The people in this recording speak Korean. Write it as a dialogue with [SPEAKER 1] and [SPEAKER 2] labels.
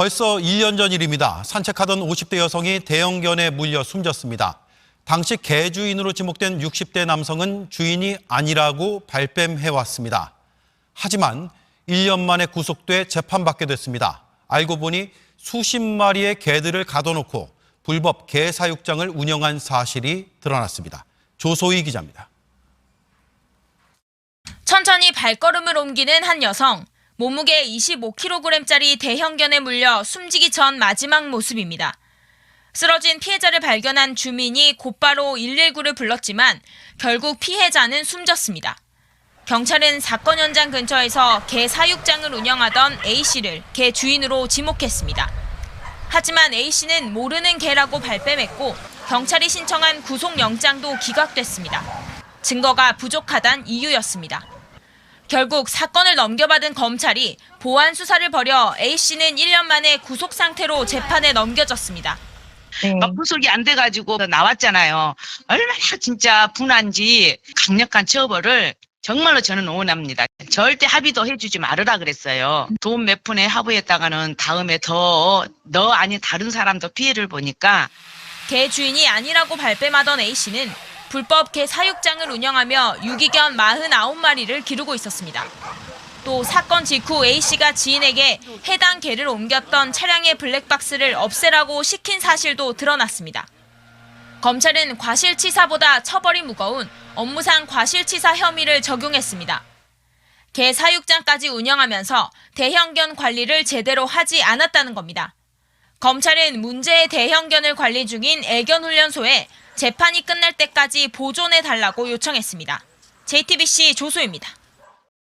[SPEAKER 1] 벌써 1년 전 일입니다. 산책하던 50대 여성이 대형견에 물려 숨졌습니다. 당시 개 주인으로 지목된 60대 남성은 주인이 아니라고 발뺌해왔습니다. 하지만 1년 만에 구속돼 재판받게 됐습니다. 알고 보니 수십 마리의 개들을 가둬놓고 불법 개 사육장을 운영한 사실이 드러났습니다. 조소희 기자입니다.
[SPEAKER 2] 천천히 발걸음을 옮기는 한 여성. 몸무게 25kg짜리 대형견에 물려 숨지기 전 마지막 모습입니다. 쓰러진 피해자를 발견한 주민이 곧바로 119를 불렀지만 결국 피해자는 숨졌습니다. 경찰은 사건 현장 근처에서 개 사육장을 운영하던 A씨를 개 주인으로 지목했습니다. 하지만 A씨는 모르는 개라고 발뺌했고 경찰이 신청한 구속영장도 기각됐습니다. 증거가 부족하단 이유였습니다. 결국 사건을 넘겨받은 검찰이 보안 수사를 벌여 A씨는 1년 만에 구속 상태로 재판에 넘겨졌습니다.
[SPEAKER 3] 막 구속이 안 돼가지고 나왔잖아요. 얼마나 진짜 분한지 강력한 처벌을 정말로 저는 응원합니다. 절대 합의도 해주지 말으라 그랬어요. 돈 몇 푼에 합의했다가는 다음에 더 너 아닌 다른 사람도 피해를 보니까
[SPEAKER 2] 개 주인이 아니라고 발뺌하던 A씨는 불법 개 사육장을 운영하며 유기견 49마리를 기르고 있었습니다. 또 사건 직후 A씨가 지인에게 해당 개를 옮겼던 차량의 블랙박스를 없애라고 시킨 사실도 드러났습니다. 검찰은 과실치사보다 처벌이 무거운 업무상 과실치사 혐의를 적용했습니다. 개 사육장까지 운영하면서 대형견 관리를 제대로 하지 않았다는 겁니다. 검찰은 문제의 대형견을 관리 중인 애견훈련소에 재판이 끝날 때까지 보존해 달라고 요청했습니다. JTBC 조소입니다.